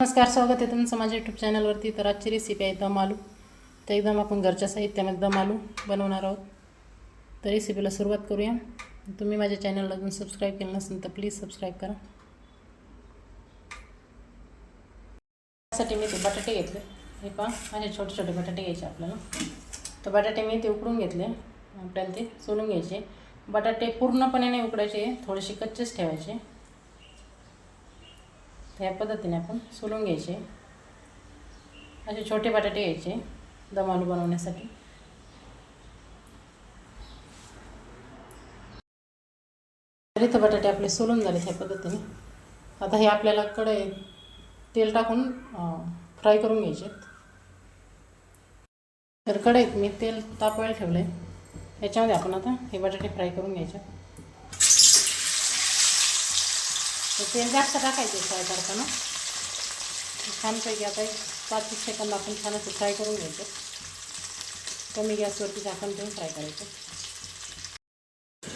नमस्कार स्वागत आहे तुमचं माझ्या यूट्यूब चॅनलवरती तर आजची रेसिपी आहे दम आलू. तर एकदम आपण घरच्या साहित्यामध्ये दम आलू बनवणार आहोत. तर रेसिपीला सुरुवात करूया. तुम्ही माझ्या चॅनलला अजून सबस्क्राईब केलं नसेल तर प्लीज सबस्क्राईब करा. त्यासाठी मी ते बटाटे घेतले. हे पहा माझे छोटे छोटे बटाटे घ्यायचे आपल्याला. तर बटाटे मी ते उकडून घेतले. आपल्याला ते सोलून घ्यायचे. बटाटे पूर्णपणे नाही उकडायचे थोडेसे कच्चेच ठेवायचे. ह्या पद्धतीने आपण सोलून घ्यायचे. असे छोटे बटाटे घ्यायचे दम आलू बनवण्यासाठी. तरी बटाटे आपले सोलून झाले ह्या पद्धतीने. आता हे आपल्याला कढई तेल टाकून फ्राय करून घ्यायचे तर कढईत मी तेल तापवायला ठेवलं आहे याच्यामध्ये आपण आता हे बटाटे फ्राय करून घ्यायचे तर तेल जास्त टाकायचे फ्राय करताना. छानपैकी आता एक पाच एक सेकंद आपण छान असं फ्राय करून घ्यायचं. कमी गॅसवरती झाकण ठेवून फ्राय करायचं.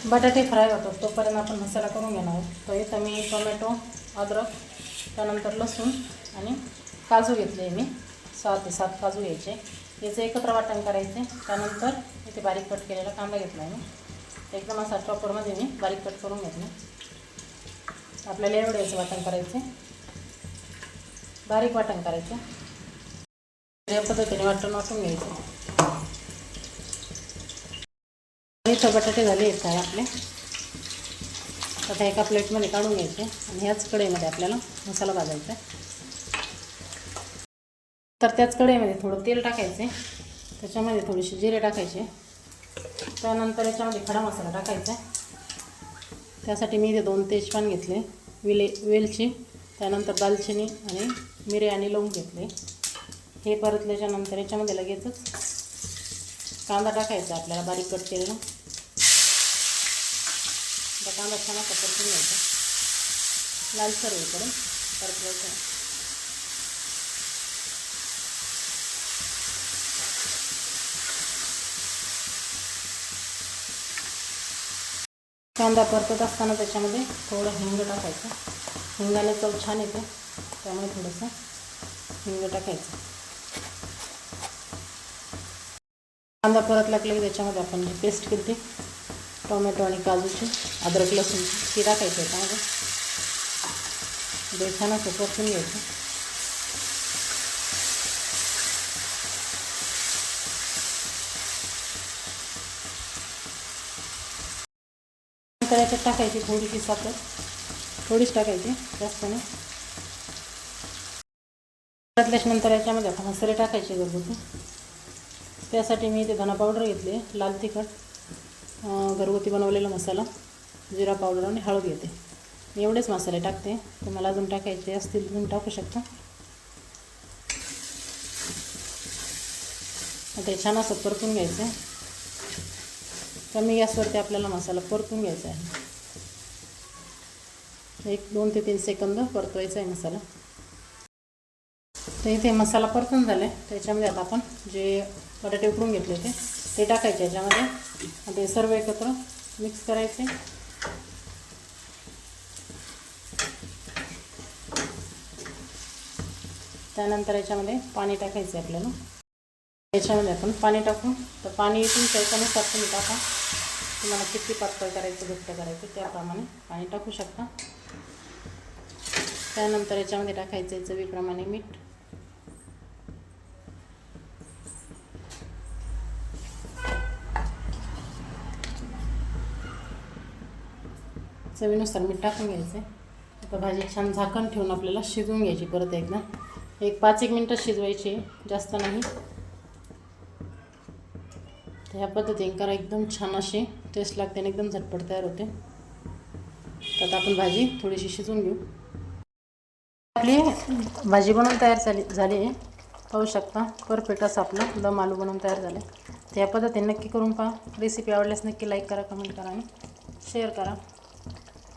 बटाटे फ्राय होतात तोपर्यंत आपण मसाला करून घेणार आहोत. तो इथं मी टोमॅटो अद्रक त्यानंतर लसूण आणि काजू घेतले मी. सहा ते सात काजू घ्यायचे. याचं एकत्र वाटण करायचे. त्यानंतर इथे बारीक कट केलेला कांदा घेतला मी. एकदम असा टॉपरमध्ये मी बारीक कट करून घेतला. आपल्याला एवढं याचं वाटण करायचं. बारीक वाटण करायचं. या पद्धतीने वाटण वाटून घ्यायचं. इथं बटाटे झाले आहेत काय आपले? आता एका प्लेटमध्ये काढून घ्यायचे आणि ह्याच कढईमध्ये आपल्याला मसाला भाजायचा तर त्याच कढईमध्ये थोडं तेल टाकायचे. त्याच्यामध्ये थोडेसे जिरे टाकायचे. त्यानंतर याच्यामध्ये खडा मसाला टाकायचा त्यासाठी मी इथे दोन तेजपान घेतले. विले वेलची त्यानंतर दालचिनी आणि मिरे आणि लवंग घेतले. हे परतल्याच्यानंतर याच्यामध्ये लगेचच कांदा टाकायचा आपल्याला बारीक कट केलेला. कांदा छान असा परतून घ्यायचा. लालसर होईपर्यंत परतल्याचा कांदा परतत असताना त्याच्यामध्ये थोडं हिंग टाकायचं. हिंगाने चव छान येते. त्यामुळे थोडंसं हिंग टाकायचं. कांदा परत लागला की त्याच्यामध्ये आपण जी पेस्ट केली टोमॅटो आणि काजूची अद्रक लसूण ती टाकायची त्यामध्ये. ते छान असं परतून घ्यायचं नंतर याच्यात टाकायची थोडीशी साखर. थोडीच टाकायची जास्त नाही परतल्याच्यानंतर याच्यामध्ये आता मसाले टाकायचे घरगुती. त्यासाठी मी इथे धना पावडर घेतली लाल तिखट घरगुती बनवलेला मसाला जिरा पावडर आणि हळद घेते. एवढेच मसाले टाकते. तुम्हाला अजून टाकायचे असतील तुम्ही टाकू शकता. आता छान असं परतून घ्यायचं. कमी गॅसवरती आपल्याला मसाला परतून घ्यायचा आहे. एक दोन ते तीन सेकंद परतवायचा आहे मसाला. तर इथे मसाला परतून झाला आहे त्याच्यामध्ये आता आपण जे बटाटे उकडून घेतले होते ते टाकायचे. याच्यामध्ये ते सर्व एकत्र मिक्स करायचे. त्यानंतर याच्यामध्ये पाणी टाकायचं आहे आपल्याला. याच्यामध्ये आपण पाणी टाकू. तर पाणी तुमच्या याच्यानुसार तुम्ही टाका. तुम्हाला किती पातळ करायचं घट्ट करायचं त्याप्रमाणे पाणी टाकू शकता. त्यानंतर याच्यामध्ये टाकायचं आहे चवीप्रमाणे मीठ. चवीनुसार मीठ टाकून घ्यायचं आता भाजी छान झाकण ठेवून आपल्याला शिजवून घ्यायची परत एकदा. एक पाच एक मिनटं शिजवायची जास्त नाही. तर ह्या पद्धतीने करा. एकदम छान अशी टेस्ट लागते आणि एकदम झटपट तयार होते. तर आता आपण भाजी थोडीशी शिजवून घेऊ. आपली भाजी बनवून तयार झाली झाली आहे. पाहू शकता परफेक्ट असं आपलं दम आलू बनवून तयार झालं. तर ह्या पद्धतीने नक्की करून पहा. रेसिपी आवडल्यास नक्की लाईक करा कमेंट करा आणि शेअर करा.